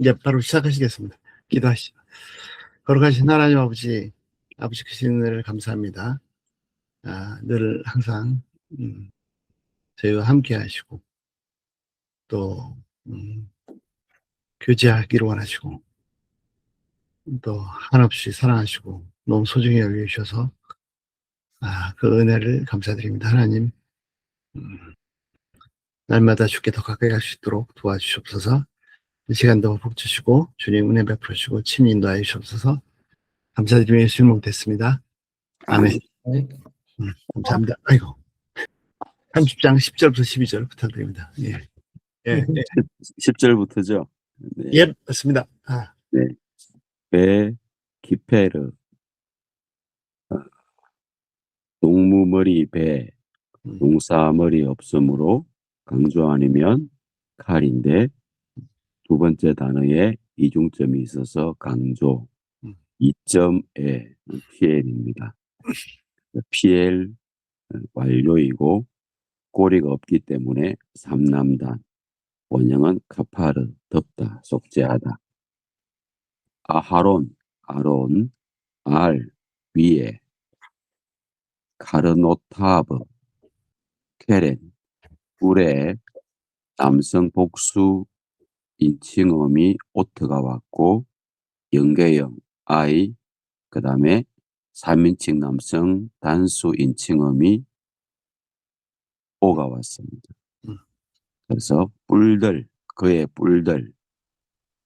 이제 바로 시작하시겠습니다. 기도하시죠. 거룩하신 하나님 아버지, 아버지 크신 은혜를 감사합니다. 아, 늘 항상 음, 저희와 함께 하시고 또 음, 교제하기를 원하시고 또 한없이 사랑하시고 너무 소중히 여겨주셔서 아, 그 은혜를 감사드립니다. 하나님 음, 날마다 주께 더 가까이 갈 수 있도록 도와주시옵소서 이 시간도 복 주시고 주님 은혜 베풀어 주시고 친히 인도하여 주시옵소서 감사드리며 예수님 목 됐습니다. 아멘. 음, 감사합니다. 아이고. 30장 10절부터 12절 부탁드립니다. 예. 예, 예, 10절부터죠. 네. 예, 맞습니다. 아, 배, 기페르, 어, 동무머리 배, 음, 농사머리 없으므로 강조 아니면 칼인데 두 번째 단어에 이중점이 있어서 강조. 음. 2점에 PL입니다. PL 완료이고 꼬리가 없기 때문에 삼남단. 원형은 카파르 덮다 속죄하다. 아하론 아론 알 위에. 카르노타브 케렌 뿔에. 남성 복수 인칭음이 오트가 왔고 연계형 I 그 다음에 3인칭 남성 단수 인칭음이 오가 왔습니다. 음. 그래서 뿔들 그의 뿔들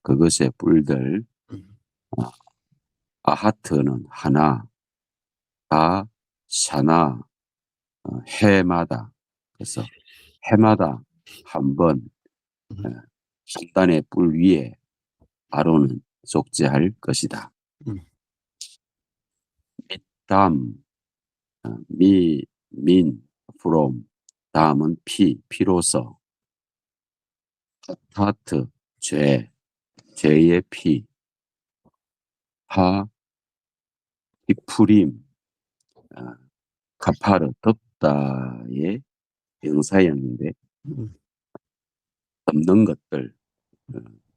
그것의 뿔들 음, 아하트는 하나, 다, 샤나, 어, 해마다. 그래서 해마다 한 번, 음. 어, 한단의 뿔 위에 아론은 속죄할 것이다. 음. 밑담, 어, 미, 민, from, 다음은 피, 피로서. 타트, 죄, 죄의 피. 하, 이프림, 아, 카파르, 덮다의 명사였는데, 음, 덮는 것들, 어,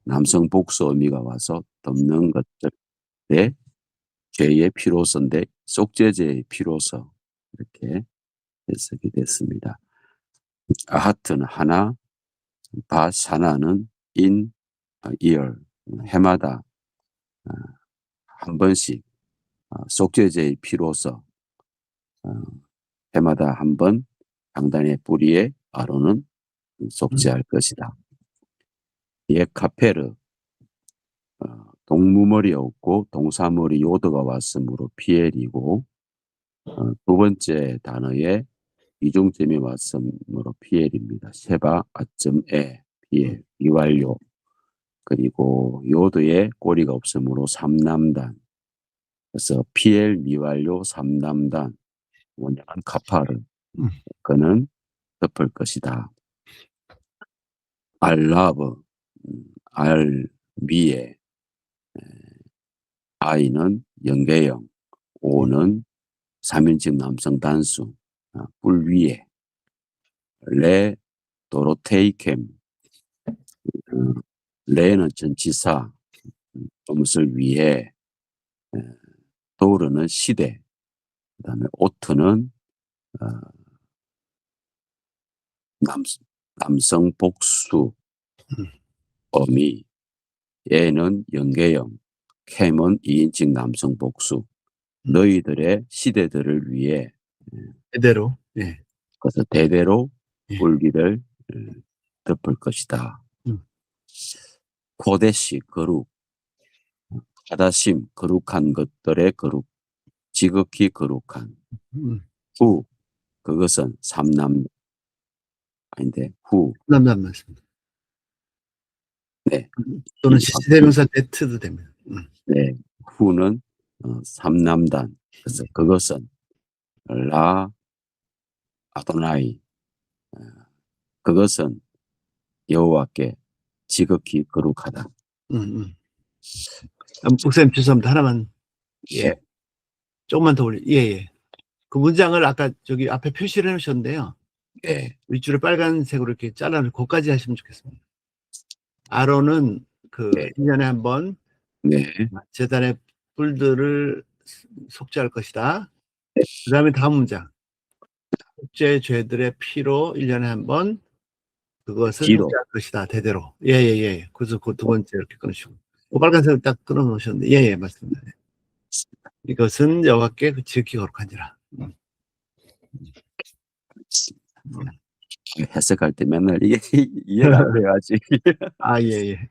남성 복수 의미가 와서 덮는 것들의 죄의 피로서인데, 속죄죄의 피로서, 이렇게 해석이 됐습니다. 아하트는 하나, 바샤나는 인, 아, 이열, 해마다, 아, 한 번씩 어, 속죄제의 피로서 어, 해마다 한 번 강단의 뿌리에 아론은 속죄할 것이다. 예 카페르 어, 동무머리 없고 동사머리 요드가 왔으므로 피엘이고 어, 두 번째 단어에 이중점이 왔으므로 피엘입니다. 세바 아점 에 피엘 이완료 그리고 요드에 꼬리가 없으므로 삼남단 그래서 PL 미완료 삼남단 원형은 카파르 음. 그는 덮을 것이다. 알라브 음, 알 위에 에, 아이는 연계형 오는 3인칭 남성 단수 아, 뿔 위에. 레 도로테이캠. 음, 레는 전치사 음, 조무슬 위에. 에, 도르는 시대. 그 다음에 오트는 어, 남, 남성 복수. 음. 어미 얘는 연계형 캠은 2인칭 남성 복수 음. 너희들의 시대들을 위해 제대로. 예. 그래서 대대로 예. 불기를 어, 덮을 것이다. 음. 코데시 거룩 하다심 거룩한 것들의 거룩 지극히 거룩한 음, 후 그것은 삼남 아닌데 후 남남 맞습니다. 네. 또는 이 시대명사 네트도 됩니다. 음, 네, 후는 어, 삼남단. 그래서 그것은 라 아도나이. 어, 그것은 여호와께 지극히 거룩하다. 음, 음. 아, 목사님 죄송합니다. 하나만 예, 조금만 더 올려. 예, 예. 그 문장을 아까 저기 앞에 표시를 해 놓으셨는데요. 예, 윗줄을 빨간색으로 이렇게 잘라놓고 거기까지 하시면 좋겠습니다. 아론은 그 네. 1년에 한번 네. 재단의 뿔들을 속죄할 것이다. 그 다음에 다음 문장. 속죄 죄들의 피로 1년에 한 번 그것을 피로. 속죄할 것이다. 대대로. 예, 예, 예. 그래서 그 두 번째 이렇게 끊으시고. 그 빨간색을 딱 끊어 놓으셨는데, 예, 예, 맞습니다. 예. 이것은 여호와께 그 지극히 거룩한지라. 음. 해석할 때 맨날 이게 이해가 안 돼가지. 아, 예, 예.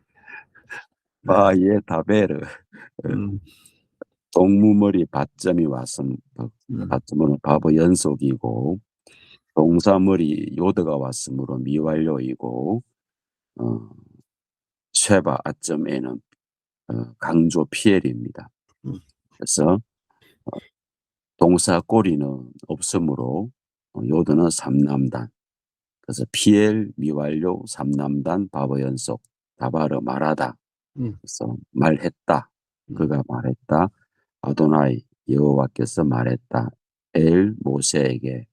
아, 예, 다베르. 음, 동무머리 받점이 왔음. 음, 받점은 바보 연속이고, 동사머리 요드가 왔으므로 미완료이고, 어, 쉐바 아점에는 어, 강조 피엘입니다. 음. 그래서 어, 동사 꼬리는 없으므로 어, 요드는 삼남단. 그래서 피엘 미완료 삼남단 바보 연속 다바르 말하다. 음. 그래서 말했다. 음. 그가 말했다. 아도나이 여호와께서 말했다. 엘 모세에게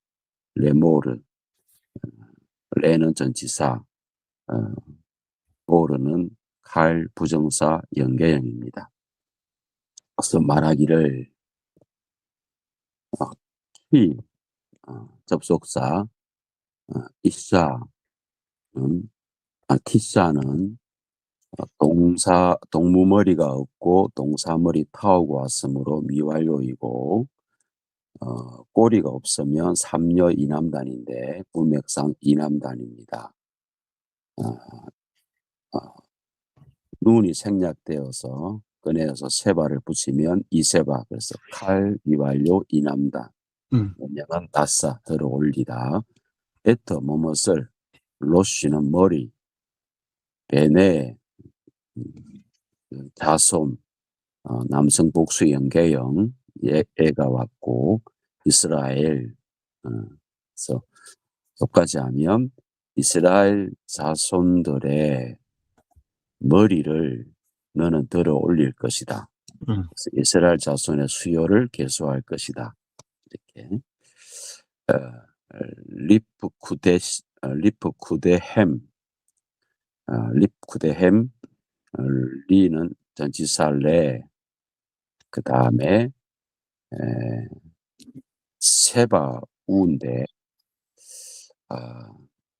레모르 어, 레는 전치사 어, 모르는 칼 부정사 연계형입니다. 그래서 말하기를 어, 키 어, 접속사 어, 이사 음, 아, 티사는 어, 동사 동무머리가 없고 동사머리 타오고 왔으므로 미완료이고 어, 꼬리가 없으면 삼녀 이남단인데 문맥상 이남단입니다. 어, 어, 눈이 생략되어서 꺼내어서 세바를 붙이면 이세바 그래서 칼 미완료 이남단 음. 왜냐면 다싸 들어 올리다 에터 뭐뭇을 로쉬는 머리 베네 음, 그 자손 어, 남성 복수 연계형 예, 애가 왔고 이스라엘 어, 그래서 여기까지 하면 이스라엘 자손들의 머리를 너는 들어 올릴 것이다. 음. 이스라엘 자손의 수요를 개수할 것이다. 이렇게 어, 리프 쿠데 어, 리프 쿠데햄 어, 리프 쿠데햄 어, 리는 전치살레 그 다음에 세바 우인데 아,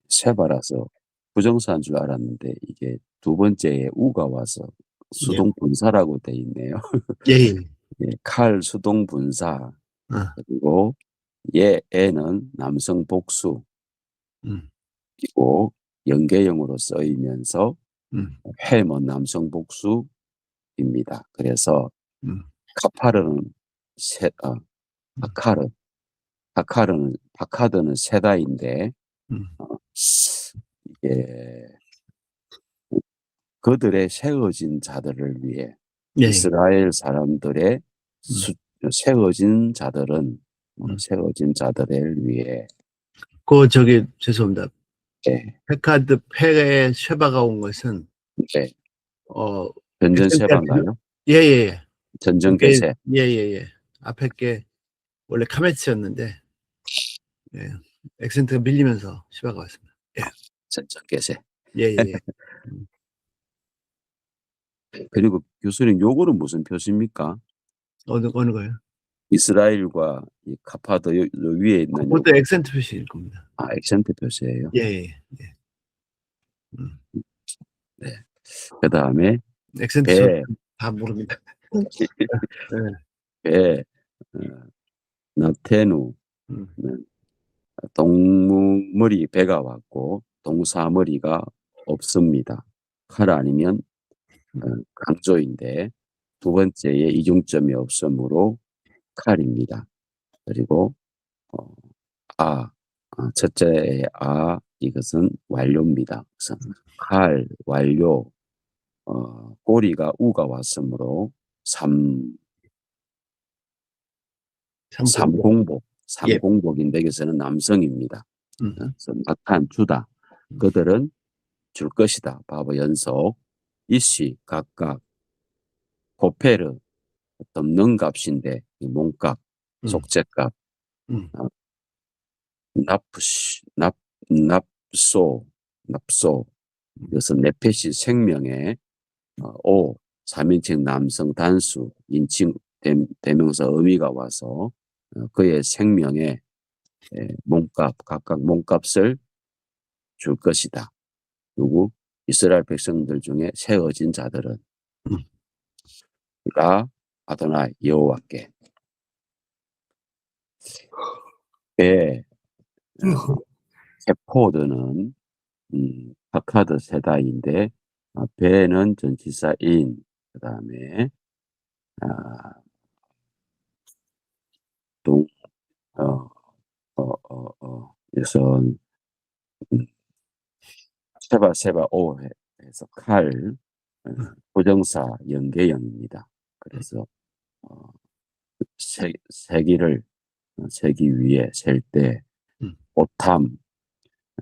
세바라서 부정사인 줄 알았는데 이게 두 번째에 우가 와서 수동 분사라고 돼 있네요. 예, 예. 예, 칼 수동 분사. 아, 그리고 얘 애는 남성 복수 음, 이고 연계형으로 쓰이면서 음, 해먼 남성 복수입니다. 그래서 음. 카파르는 세, 어, 파카르, 파카르는 파카드는 세다인데 음. 어, 이게 그들의 세워진 자들을 위해 예, 예. 이스라엘 사람들의 수, 세워진 자들은 어, 음. 세워진 자들을 위해 그, 저기, 죄송합니다. 네, 페카드 폐에 쉐바가 온 것은, 네. 어, 전전세반가요? 예, 예, 예. 전전계세 예, 예, 예. 앞에 게 원래 카메츠였는데, 예. 액센트가 밀리면서 쉐바가 왔습니다. 예, 예, 예. 그리고 교수님 요거는 무슨 표시입니까? 어느, 어느 거요? 이스라엘과 이 요- 요 위에 있는 요- 그것도 액센트 표시일 겁니다. 아 액센트 표시예요. 예, 예, 예. 그 다음에 액센트 배. 다 모릅니다. 배 어, 나테누 음. 동무머리 배가 왔고 동사머리가 없습니다. 칼 아니면 어, 강조인데 두 번째에 이중점이 없으므로 칼입니다. 그리고 어, 아 어, 첫째의 아 이것은 완료입니다. 그래서 칼 완료 어, 꼬리가 우가 왔으므로 삼 삼공복 예. 삼공복인데 여기서는 남성입니다. 음. 그래서 낙한 주다. 그들은 줄 것이다. 바보 연속 이시 각각 고페르 덮는 값인데 이 몸값 음. 속죄값 음. 어, 납시 납 납소 납소 이것은 네페시 생명의 어, 오, 3인칭 남성 단수, 인칭 대, 대명사 의미가 와서 어, 그의 생명에 에, 몸값, 각각 몸값을 줄 것이다. 누구? 이스라엘 백성들 중에 세어진 자들은 음. 라 아도나이 여호와께 배 어, 세포드는 음, 파카드 세다인데 아, 배는 전치사 인 그 다음에 아, 동, 어, 어, 어, 어, 이선 음, 세바 세바 오 해- 해서 칼 어, 부정사 연계형입니다. 그래서 어, 세, 세기를 어, 세기 위에 셀때 음. 오탐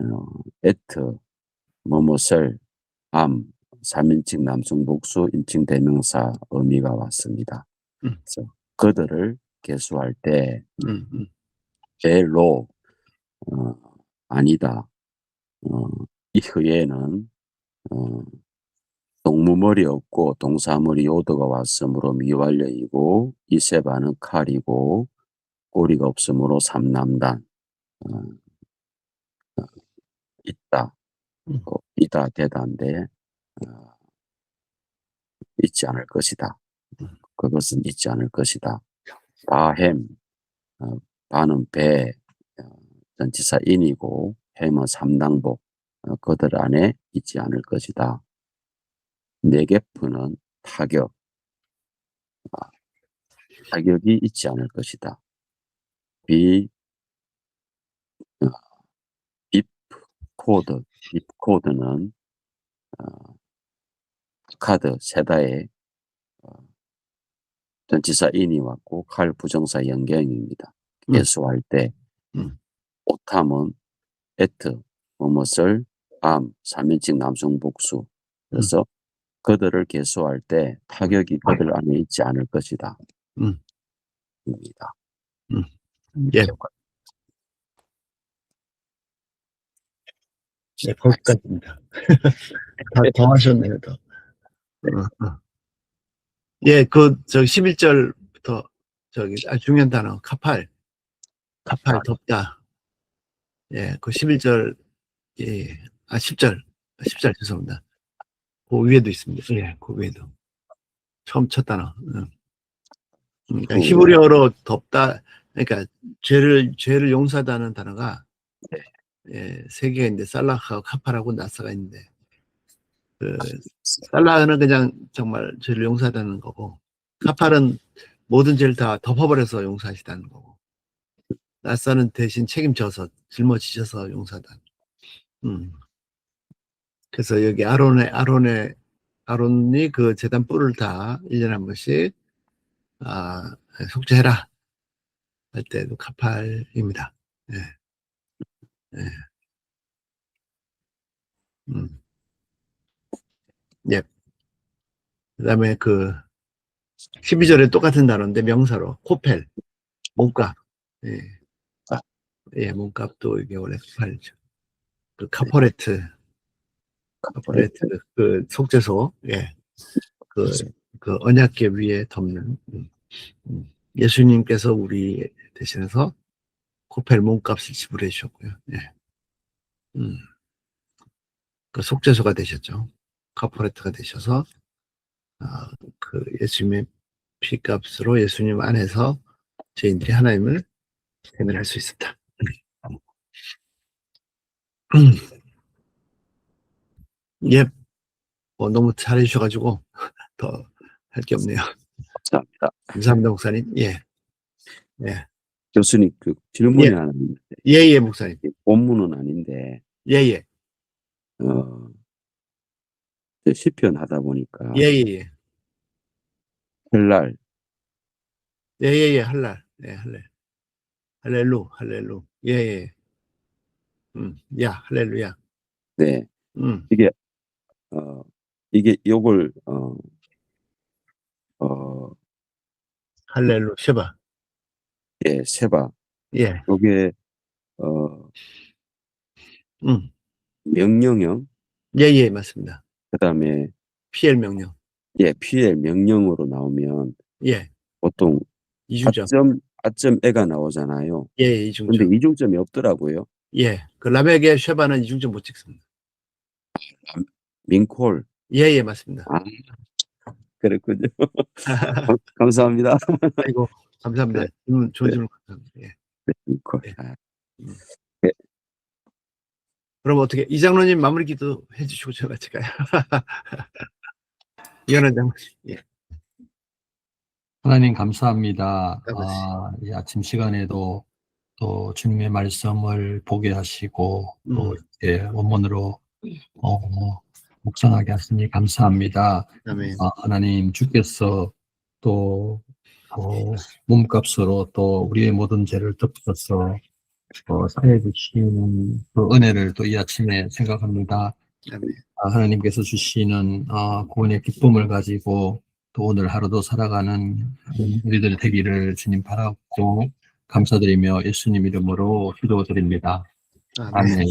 어, 에트 뭐뭐설 암 3인칭 남성 복수 인칭 대명사 의미가 왔습니다. 음. 그래서 그들을 개수할 때 음, 음, 제로 어, 아니다. 어, 이후에는 어, 동무머리 없고 동사머리 요도가 왔으므로 미완료이고 이세바는 칼이고 꼬리가 없으므로 삼남단 어, 어, 있다. 음. 어, 이다 대다인데 어, 있지 않을 것이다. 음. 그것은 있지 않을 것이다. 바햄 어, 바는 배 어, 전치사 인이고 햄은 삼당복 어, 그들 안에 있지 않을 것이다. 네게프는 타격 아, 타격이 있지 않을 것이다. 비 어, 빕 코드 빕 코드는 어, 카드 세다에 어, 전치사 인이 왔고 칼 부정사 연경입니다. 음. 개수할 때 음. 오탐은 에트 뭐뭇을 암 3인칭 남성 복수 그래서 그들을 개수할 때 타격이 그들 안에 있지 않을 것이다. 음. 입니다. 예, 네, 거기까지입니다. 다, 더 하셨네요, 더. 어, 어. 예, 그, 저 11절부터, 저기, 아, 중요한 단어, 카팔. 카팔, 덥다. 예, 그 11절, 예, 아, 10절, 10절 죄송합니다. 그 위에도 있습니다. 예, 그 위에도. 처음 첫 단어. 응. 그러니까 그 히브리어로 덥다, 그러니까 죄를, 죄를 용서하다는 단어가, 네. 예, 세 개가 있는데, 살라하고 카팔하고 나사가 있는데, 그, 살라는 그냥 정말 죄를 용서하다는 거고, 카팔은 모든 죄를 다 덮어버려서 용서하시다는 거고, 나사는 대신 책임져서, 짊어지셔서 용서하다. 음. 그래서 여기 아론의, 아론의, 아론이 그 재단 뿔을 다 1년에 한 번씩, 아, 속죄해라. 할 때도 카팔입니다. 예. 예. 음. 예. 그 다음에 그, 12절에 똑같은 단어인데 명사로, 코펠, 몸값. 예. 아. 예, 몸값도 이게 원래 카팔이죠. 그 카포레트, 카포레트, 그 속죄소, 예. 그, 그 언약계 위에 덮는, 음, 음. 예수님께서 우리 대신해서 코펠 몸값을 지불해 주셨고요. 예. 음. 그 속죄소가 되셨죠. 카포레트가 되셔서, 아, 그 예수님의 피값으로 예수님 안에서 저희들이 하나님을 세밀할 수 있었다. 음. 예, 뭐 너무 잘해 주셔가지고 더 할 게 없네요. 감사합니다. 감사합니다, 목사님. 예, 교수님 그 질문이 예. 하나 있는데. 예, 예, 목사님. 본문은 아닌데. 예, 예, 어, 저 시편 하다 보니까 예, 예, 예, 헬랄 예, 예, 예, 할랄, 예, 할렐, 할렐루, 할렐루, 예, 예, 음, 야, 할렐루야, 네. 음, 어, 이게 요걸 어, 어, 할렐루, 쉐바, 예, 세바 예, 요게 어, 음, 명령형 예, 예, 맞습니다. 그다음에 피엘 명령, 예, PL 명령으로 나오면 예, 보통 이중점. 아점 아점 애가 나오잖아요. 예, 이중점. 근데 이중점이 없더라고요. 예, 그 라멕의 쉐바는 이중점 못 찍습니다. 민콜 예, 예, 맞습니다. 그랬군요. 감- 감사합니다. 아이고, 감사합니다. 네. 좋은 네. 질문 감사합니다. 예. 민콜. 네. 아, 그럼 어떻게, 이장로님 마무리 기도 해주시고 제가 같이 가요. 이현원 장로님. 예. 하나님 감사합니다. 아버지. 아, 이 아침 시간에도 또 주님의 말씀을 보게 하시고 또 음. 이렇게 원문으로 어, 묵상하게 하시니 감사합니다. 아멘. 아, 하나님 주께서 또 어, 몸값으로 또 우리의 모든 죄를 덮어서 어, 사해 주시는 그 은혜를 또 이 아침에 생각합니다. 아멘. 아, 하나님께서 주시는 아, 구원의 기쁨을 가지고 또 오늘 하루도 살아가는 우리들 되기를 주님 바라고 감사드리며 예수님 이름으로 기도드립니다. 아멘. 아멘.